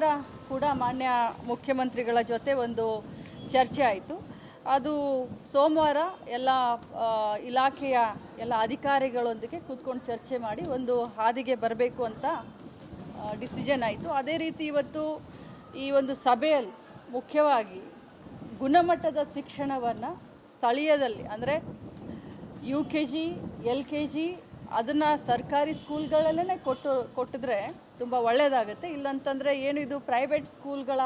ಸೋಮವಾರ ಕೂಡ ಮಾನ್ಯ ಮುಖ್ಯಮಂತ್ರಿಗಳ ಜೊತೆ ಒಂದು ಚರ್ಚೆ ಆಯಿತು. ಅದು ಸೋಮವಾರ ಎಲ್ಲ ಇಲಾಖೆಯ ಎಲ್ಲ ಅಧಿಕಾರಿಗಳೊಂದಿಗೆ ಕೂತ್ಕೊಂಡು ಚರ್ಚೆ ಮಾಡಿ ಒಂದು ಹಾದಿಗೆ ಬರಬೇಕು ಅಂತ ಡಿಸಿಷನ್ ಆಯಿತು. ಅದೇ ರೀತಿ ಇವತ್ತು ಈ ಒಂದು ಸಭೆಯಲ್ಲಿ ಮುಖ್ಯವಾಗಿ ಗುಣಮಟ್ಟದ ಶಿಕ್ಷಣವನ್ನು ಸ್ಥಳೀಯದಲ್ಲಿ, ಅಂದರೆ U K G, L K G ಅದನ್ನು ಸರ್ಕಾರಿ ಸ್ಕೂಲ್ಗಳಲ್ಲೇ ಕೊಟ್ಟು, ಕೊಟ್ಟಿದ್ರೆ ತುಂಬ ಒಳ್ಳೆಯದಾಗುತ್ತೆ ಇಲ್ಲಂತಂದರೆ ಏನು ಇದು ಪ್ರೈವೇಟ್ ಸ್ಕೂಲ್ಗಳ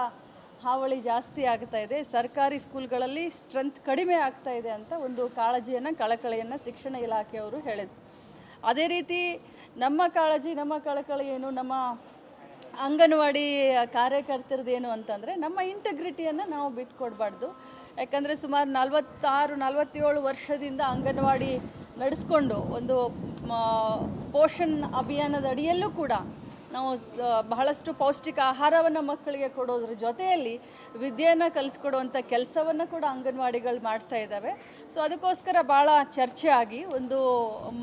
ಹಾವಳಿ ಜಾಸ್ತಿ ಆಗ್ತಾ ಇದೆ. ಸರ್ಕಾರಿ ಸ್ಕೂಲ್ಗಳಲ್ಲಿ ಸ್ಟ್ರೆಂತ್ ಕಡಿಮೆ ಆಗ್ತಾ ಇದೆ ಅಂತ ಒಂದು ಕಾಳಜಿಯನ್ನು, ಕಳಕಳಿಯನ್ನು ಶಿಕ್ಷಣ ಇಲಾಖೆಯವರು ಹೇಳಿದರು. ಅದೇ ರೀತಿ ನಮ್ಮ ಕಾಳಜಿ, ನಮ್ಮ ಕಳಕಳಿ ಏನು, ನಮ್ಮ ಅಂಗನವಾಡಿ ಕಾರ್ಯಕರ್ತರದ್ದು ಏನು ಅಂತಂದರೆ ನಮ್ಮ ಇಂಟಗ್ರಿಟಿಯನ್ನು ನಾವು ಬಿಟ್ಕೊಡ್ಬಾರ್ದು. ಯಾಕಂದರೆ ಸುಮಾರು ನಲವತ್ತಾರು, ನಲವತ್ತೇಳು ವರ್ಷದಿಂದ ಅಂಗನವಾಡಿ ನಡೆಸ್ಕೊಂಡು ಒಂದು ಪೋಷಣ್ ಅಭಿಯಾನದ ಅಡಿಯಲ್ಲೂ ಕೂಡ ನಾವು ಬಹಳಷ್ಟು ಪೌಷ್ಟಿಕ ಆಹಾರವನ್ನು ಮಕ್ಕಳಿಗೆ ಕೊಡೋದ್ರ ಜೊತೆಯಲ್ಲಿ ವಿದ್ಯೆಯನ್ನು ಕಲಿಸ್ಕೊಡುವಂಥ ಕೆಲಸವನ್ನು ಕೂಡ ಅಂಗನವಾಡಿಗಳು ಮಾಡ್ತಾ ಇದ್ದಾವೆ ಸೊ ಅದಕ್ಕೋಸ್ಕರ ಭಾಳ ಚರ್ಚೆ ಆಗಿ ಒಂದು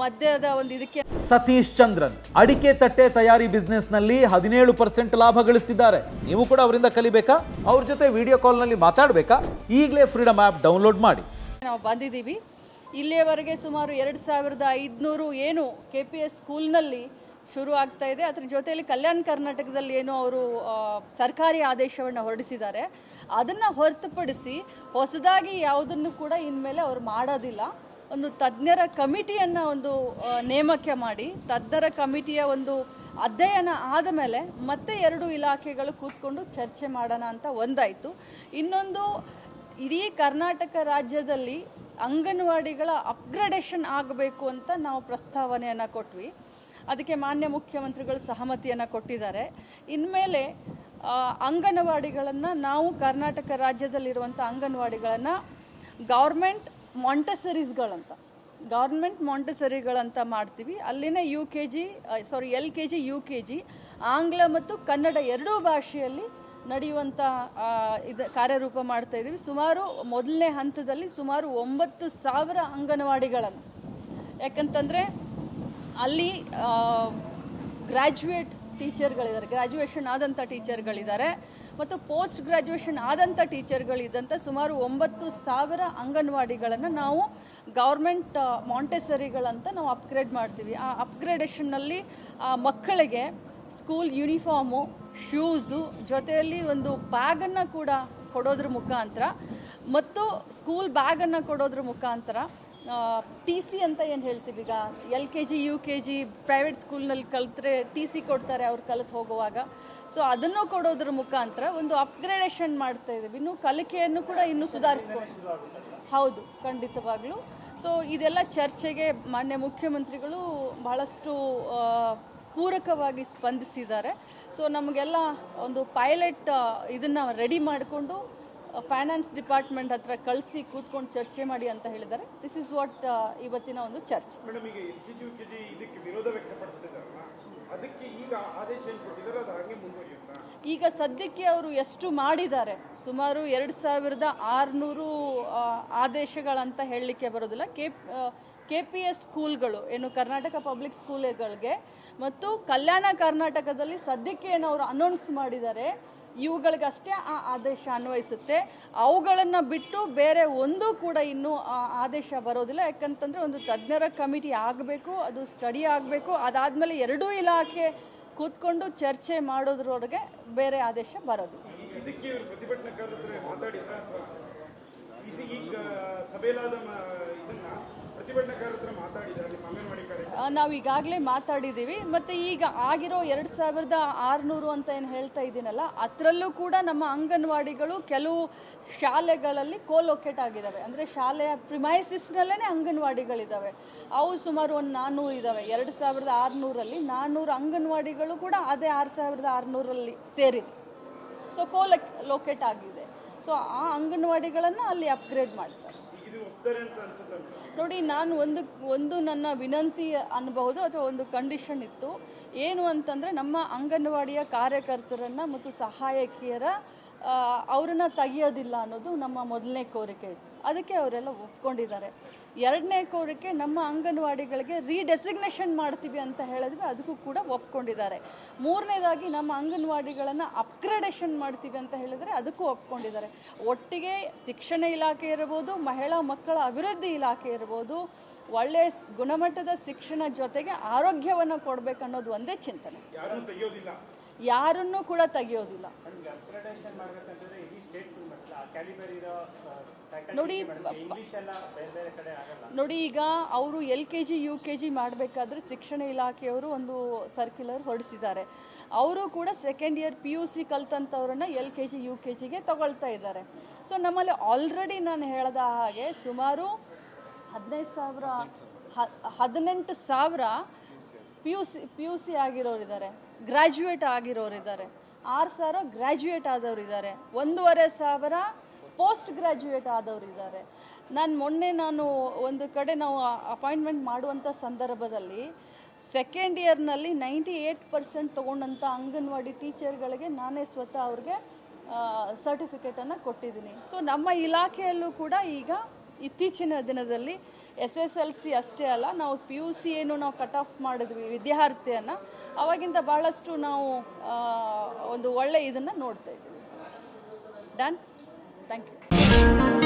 ಮಧ್ಯದ ಒಂದು ಇದಕ್ಕೆ ಸತೀಶ್ ಚಂದ್ರನ್ ಅಡಿಕೆ ತಟ್ಟೆ ತಯಾರಿ ಬಿಸ್ನೆಸ್ನಲ್ಲಿ ಹದಿನೇಳು ಪರ್ಸೆಂಟ್ ಲಾಭ ಗಳಿಸ್ತಿದ್ದಾರೆ. ನೀವು ಕೂಡ ಅವರಿಂದ ಕಲಿಬೇಕಾ? ಅವ್ರ ಜೊತೆ ವಿಡಿಯೋ ಕಾಲ್ನಲ್ಲಿ ಮಾತಾಡಬೇಕಾ? ಈಗಲೇ ಫ್ರೀಡಮ್ ಆ್ಯಪ್ ಡೌನ್ಲೋಡ್ ಮಾಡಿ. ನಾವು ಬಂದಿದ್ದೀವಿ. ಇಲ್ಲಿಯವರೆಗೆ ಸುಮಾರು ಎರಡು ಸಾವಿರದ ಐದುನೂರು ಏನು ಕೆ ಪಿ ಎಸ್ ಸ್ಕೂಲ್ನಲ್ಲಿ ಶುರು ಆಗ್ತಾ ಇದೆ. ಅದ್ರ ಜೊತೆಯಲ್ಲಿ ಕಲ್ಯಾಣ ಕರ್ನಾಟಕದಲ್ಲಿ ಏನು ಅವರು ಸರ್ಕಾರಿ ಆದೇಶವನ್ನು ಹೊರಡಿಸಿದ್ದಾರೆ. ಅದನ್ನು ಹೊರತುಪಡಿಸಿ ಹೊಸದಾಗಿ ಯಾವುದನ್ನು ಕೂಡ ಇನ್ಮೇಲೆ ಅವರು ಮಾಡೋದಿಲ್ಲ. ಒಂದು ತಜ್ಞರ ಕಮಿಟಿಯನ್ನು ಒಂದು ನೇಮಕ್ಕೆ ನೇಮಕ ಮಾಡಿ, ತಜ್ಞರ ಕಮಿಟಿಯ ಒಂದು ಅಧ್ಯಯನ ಆದ ಮೇಲೆ ಮತ್ತೆ ಎರಡು ಇಲಾಖೆಗಳು ಕೂತ್ಕೊಂಡು ಚರ್ಚೆ ಮಾಡೋಣ ಅಂತ ಒಂದಾಯಿತು. ಇನ್ನೊಂದು, ಇಡೀ ಕರ್ನಾಟಕ ರಾಜ್ಯದಲ್ಲಿ ಅಂಗನವಾಡಿಗಳ ಅಪ್ಗ್ರೇಡೇಷನ್ ಆಗಬೇಕು ಅಂತ ನಾವು ಪ್ರಸ್ತಾವನೆಯನ್ನು ಕೊಟ್ವಿ. ಅದಕ್ಕೆ ಮಾನ್ಯ ಮುಖ್ಯಮಂತ್ರಿಗಳು ಸಹಮತಿಯನ್ನು ಕೊಟ್ಟಿದ್ದಾರೆ. ಇನ್ಮೇಲೆ ಅಂಗನವಾಡಿಗಳನ್ನು ನಾವು ಕರ್ನಾಟಕ ರಾಜ್ಯದಲ್ಲಿರುವಂಥ ಅಂಗನವಾಡಿಗಳನ್ನು ಗೌರ್ಮೆಂಟ್ ಮಾಂಟಸರೀಸ್ಗಳಂತ ಗೌರ್ಮೆಂಟ್ ಮಾಂಟಸರಿಗಳಂತ ಮಾಡ್ತೀವಿ. ಅಲ್ಲಿನ U K G sorry L K G U K G ಆಂಗ್ಲ ಮತ್ತು ಕನ್ನಡ ಎರಡೂ ಭಾಷೆಯಲ್ಲಿ ನಡೆಯುವಂಥ ಇದು, ಕಾರ್ಯರೂಪ ಮಾಡ್ತಾ ಇದ್ದೀವಿ ಸುಮಾರು ಮೊದಲನೇ ಹಂತದಲ್ಲಿ ಸುಮಾರು ಒಂಬತ್ತು ಸಾವಿರ ಅಂಗನವಾಡಿಗಳನ್ನು. ಯಾಕಂತಂದರೆ, ಅಲ್ಲಿ ಗ್ರ್ಯಾಜುಯೇಟ್ ಟೀಚರ್ಗಳಿದ್ದಾರೆ ಗ್ರ್ಯಾಜುಯೇಷನ್ ಆದಂಥ ಟೀಚರ್ಗಳಿದ್ದಾರೆ ಮತ್ತು ಪೋಸ್ಟ್ ಗ್ರ್ಯಾಜುಯೇಷನ್ ಆದಂಥ ಟೀಚರ್ಗಳಿದ್ದಂಥ ಸುಮಾರು ಒಂಬತ್ತು ಸಾವಿರ ಅಂಗನವಾಡಿಗಳನ್ನು ನಾವು ಗೌರ್ಮೆಂಟ್ ಮಾಂಟೆಸರಿಗಳಂತ ನಾವು ಅಪ್ಗ್ರೇಡ್ ಮಾಡ್ತೀವಿ. ಆ ಅಪ್ಗ್ರೇಡೇಷನ್ನಲ್ಲಿ ಆ, ಮಕ್ಕಳಿಗೆ ಸ್ಕೂಲ್ ಯೂನಿಫಾರ್ಮು, ಶೂಸು, ಜೊತೆಯಲ್ಲಿ ಒಂದು ಬ್ಯಾಗನ್ನು ಕೂಡ ಕೊಡೋದ್ರ ಮುಖಾಂತರ ಮತ್ತು ಸ್ಕೂಲ್ ಬ್ಯಾಗನ್ನು ಕೊಡೋದ್ರ ಮುಖಾಂತರ ಟಿ ಸಿ ಅಂತ ಏನು ಹೇಳ್ತೀವಿ ಈಗ? L K G, U K G private ಸ್ಕೂಲ್ನಲ್ಲಿ ಕಲಿತ್ರೆ ಟಿ ಸಿ ಕೊಡ್ತಾರೆ ಅವ್ರು ಕಲಿತು ಹೋಗುವಾಗ. ಸೊ ಅದನ್ನು ಕೊಡೋದ್ರ ಮುಖಾಂತರ ಒಂದು ಅಪ್ಗ್ರೇಡೇಷನ್ ಮಾಡ್ತಾ ಇದ್ದೀವಿ. ಇನ್ನು ಕಲಿಕೆಯನ್ನು ಕೂಡ ಇನ್ನೂ ಸುಧಾರಿಸ್ಬೋದು. ಹೌದು, ಖಂಡಿತವಾಗ್ಲೂ. ಸೊ ಇದೆಲ್ಲ ಚರ್ಚೆಗೆ ಮಾನ್ಯ ಮುಖ್ಯಮಂತ್ರಿಗಳು ಬಹಳಷ್ಟು ಪೂರಕವಾಗಿ ಸ್ಪಂದಿಸಿದ್ದಾರೆ. ಸೊ ನಮಗೆಲ್ಲ ಒಂದು ಪೈಲಟ್ ಇದನ್ನು ರೆಡಿ ಮಾಡಿಕೊಂಡು ಫೈನಾನ್ಸ್ ಡಿಪಾರ್ಟ್ಮೆಂಟ್ ಹತ್ರ ಕಳಿಸಿ ಕೂತ್ಕೊಂಡು ಚರ್ಚೆ ಮಾಡಿ ಅಂತ ಹೇಳಿದ್ದಾರೆ. ದಿಸ್ ಇಸ್ ವಾಟ್ ಇವತ್ತಿನ ಒಂದು ಚರ್ಚೆ. ಈಗ ಸದ್ಯಕ್ಕೆ ಅವರು ಎಷ್ಟು ಮಾಡಿದ್ದಾರೆ? ಸುಮಾರು ಎರಡು ಸಾವಿರದ ಆರುನೂರು ಆದೇಶಗಳಂತ ಹೇಳಲಿಕ್ಕೆ ಬರೋದಿಲ್ಲ ಕೆ ಕೆ ಪಿ ಎಸ್ ಸ್ಕೂಲ್ಗಳು, ಏನು ಕರ್ನಾಟಕ ಪಬ್ಲಿಕ್ ಸ್ಕೂಲ್ಗಳಿಗೆ ಮತ್ತು ಕಲ್ಯಾಣ ಕರ್ನಾಟಕದಲ್ಲಿ ಸದ್ಯಕ್ಕೆ ಏನು ಅವರು ಅನೌನ್ಸ್ ಮಾಡಿದ್ದಾರೆ, ಇವುಗಳಿಗಷ್ಟೇ ಆ ಆದೇಶ ಅನ್ವಯಿಸುತ್ತೆ. ಅವುಗಳನ್ನು ಬಿಟ್ಟು ಬೇರೆ ಒಂದು ಕೂಡ ಇನ್ನೂ ಆ ಆದೇಶ ಬರೋದಿಲ್ಲ. ಯಾಕಂತಂದರೆ ಒಂದು ತಜ್ಞರ ಕಮಿಟಿ ಆಗಬೇಕು, ಅದು ಸ್ಟಡಿ ಆಗಬೇಕು, ಅದಾದಮೇಲೆ ಎರಡೂ ಇಲಾಖೆ ಕೂತ್ಕೊಂಡು ಚರ್ಚೆ ಮಾಡೋದ್ರೊಳಗೆ ಬೇರೆ ಆದೇಶ ಬರೋದಿಲ್ಲ ಇದಕ್ಕೆ ನಾವು ಈಗಾಗಲೇ ಮಾತಾಡಿದ್ದೀವಿ ಮತ್ತು ಈಗ ಆಗಿರೋ ಎರಡು ಸಾವಿರದ ಆರುನೂರು ಅಂತ ಏನು ಹೇಳ್ತಾ ಇದ್ದೀನಲ್ಲ, ಅದರಲ್ಲೂ ಕೂಡ ನಮ್ಮ ಅಂಗನವಾಡಿಗಳು ಕೆಲವು ಶಾಲೆಗಳಲ್ಲಿ ಕೋಲೊಕೇಟ್ ಆಗಿದ್ದಾವೆ ಅಂದರೆ ಶಾಲೆಯ ಪ್ರಿಮೈಸಿಸ್ನಲ್ಲೇ ಅಂಗನವಾಡಿಗಳಿದ್ದಾವೆ ಅವು ಸುಮಾರು ಒಂದು ನಾನ್ನೂರು ಇದ್ದಾವೆ ಎರಡು ಸಾವಿರದ ಆರುನೂರಲ್ಲಿ ನಾನ್ನೂರು ಅಂಗನವಾಡಿಗಳು ಕೂಡ ಅದೇ ಆರು ಸಾವಿರದ ಆರುನೂರಲ್ಲಿ ಸೇರಿದೆ. ಸೊ ಕೋಲ ಲೊಕೇಟ್ ಆಗಿದೆ. ಸೊ ಆ ಅಂಗನವಾಡಿಗಳನ್ನು ಅಲ್ಲಿ ಅಪ್ಗ್ರೇಡ್ ಮಾಡ್ತಾರೆ. ನೋಡಿ, ನಾನು ಒಂದು ಒಂದು ನನ್ನ ವಿನಂತಿ ಅನ್ನಬಹುದು ಅಥವಾ ಒಂದು ಕಂಡೀಷನ್ ಇತ್ತು. ಏನು ಅಂತಂದರೆ, ನಮ್ಮ ಅಂಗನವಾಡಿಯ ಕಾರ್ಯಕರ್ತರನ್ನು ಮತ್ತು ಸಹಾಯಕಿಯರ ಅವರನ್ನ ತೆಗಿಯೋದಿಲ್ಲ ಅನ್ನೋದು ನಮ್ಮ ಮೊದಲನೇ ಕೋರಿಕೆ ಇತ್ತು. ಅದಕ್ಕೆ ಅವರೆಲ್ಲ ಒಪ್ಕೊಂಡಿದ್ದಾರೆ. ಎರಡನೇ ಕೋರಿಕೆ, ನಮ್ಮ ಅಂಗನವಾಡಿಗಳಿಗೆ ರೀಡೆಸಿಗ್ನೇಷನ್ ಮಾಡ್ತೀವಿ ಅಂತ ಹೇಳಿದ್ರೆ ಅದಕ್ಕೂ ಕೂಡ ಒಪ್ಕೊಂಡಿದ್ದಾರೆ. ಮೂರನೇದಾಗಿ, ನಮ್ಮ ಅಂಗನವಾಡಿಗಳನ್ನು ಅಪ್ಗ್ರೇಡೇಷನ್ ಮಾಡ್ತೀವಿ ಅಂತ ಹೇಳಿದರೆ ಅದಕ್ಕೂ ಒಪ್ಕೊಂಡಿದ್ದಾರೆ. ಒಟ್ಟಿಗೆ ಶಿಕ್ಷಣ ಇಲಾಖೆ ಇರ್ಬೋದು, ಮಹಿಳಾ ಮಕ್ಕಳ ಅಭಿವೃದ್ಧಿ ಇಲಾಖೆ ಇರ್ಬೋದು ಒಳ್ಳೆಯ ಗುಣಮಟ್ಟದ ಶಿಕ್ಷಣ ಜೊತೆಗೆ ಆರೋಗ್ಯವನ್ನು ಕೊಡಬೇಕನ್ನೋದು ಒಂದೇ ಚಿಂತನೆ. ಯಾರನ್ನು ಕೂಡ ತೆಗೆಯೋದಿಲ್ಲ. ನೋಡಿ, ನೋಡಿ ಈಗ ಅವರು L K G U K G ಮಾಡಬೇಕಾದ್ರೆ ಶಿಕ್ಷಣ ಇಲಾಖೆಯವರು ಒಂದು ಸರ್ಕ್ಯುಲರ್ ಹೊರಡಿಸಿದ್ದಾರೆ ಅವರು ಕೂಡ second year P U C ಕಲ್ತಂಥವ್ರನ್ನ L K G U K ಜಿಗೆ ತಗೊಳ್ತಾ ಇದ್ದಾರೆ. ಸೊ ನಮ್ಮಲ್ಲಿ ಆಲ್ರೆಡಿ ನಾನು ಹೇಳಿದ ಹಾಗೆ ಸುಮಾರು ಹದಿನೈದು ಸಾವಿರ ಹದಿನೆಂಟು ಸಾವಿರ P U C P U C ಆಗಿರೋರಿದ್ದಾರೆ graduate ಆಗಿರೋರಿದ್ದಾರೆ, ಆರು ಸಾವಿರ ಗ್ರ್ಯಾಜುಯೇಟ್ ಆದವರಿದ್ದಾರೆ, ಒಂದೂವರೆ ಸಾವಿರ ಪೋಸ್ಟ್ ಗ್ರ್ಯಾಜುಯೇಟ್ ಆದವರಿದ್ದಾರೆ. ನಾನು ಮೊನ್ನೆ ನಾನು ಒಂದು ಕಡೆ ನಾವು ಅಪಾಯಿಂಟ್ಮೆಂಟ್ ಮಾಡುವಂಥ ಸಂದರ್ಭದಲ್ಲಿ ಸೆಕೆಂಡ್ ಇಯರ್ನಲ್ಲಿ ನೈಂಟಿ ಏಯ್ಟ್ ಪರ್ಸೆಂಟ್ ತೊಗೊಂಡಂಥ ಅಂಗನವಾಡಿ ಟೀಚರ್ಗಳಿಗೆ ನಾನೇ ಸ್ವತಃ ಅವ್ರಿಗೆ ಸರ್ಟಿಫಿಕೇಟನ್ನು ಕೊಟ್ಟಿದ್ದೀನಿ. ಸೊ ನಮ್ಮ ಇಲಾಖೆಯಲ್ಲೂ ಕೂಡ ಈಗ ಇತ್ತೀಚಿನ ದಿನದಲ್ಲಿ ಎಸ್ ಎಸ್ ಎಲ್ ಸಿ ಅಷ್ಟೇ ಅಲ್ಲ, ನಾವು ಪಿ ಯು ಸಿ ಏನು ನಾವು ಕಟ್ ಆಫ್ ಮಾಡಿದ್ವಿ ವಿದ್ಯಾರ್ಥಿಯನ್ನು ಅವಾಗಿಂದ ಭಾಳಷ್ಟು ನಾವು ಒಂದು ಒಳ್ಳೆ ಇದನ್ನು ನೋಡ್ತಾ ಇದ್ದೀವಿ. Done thank you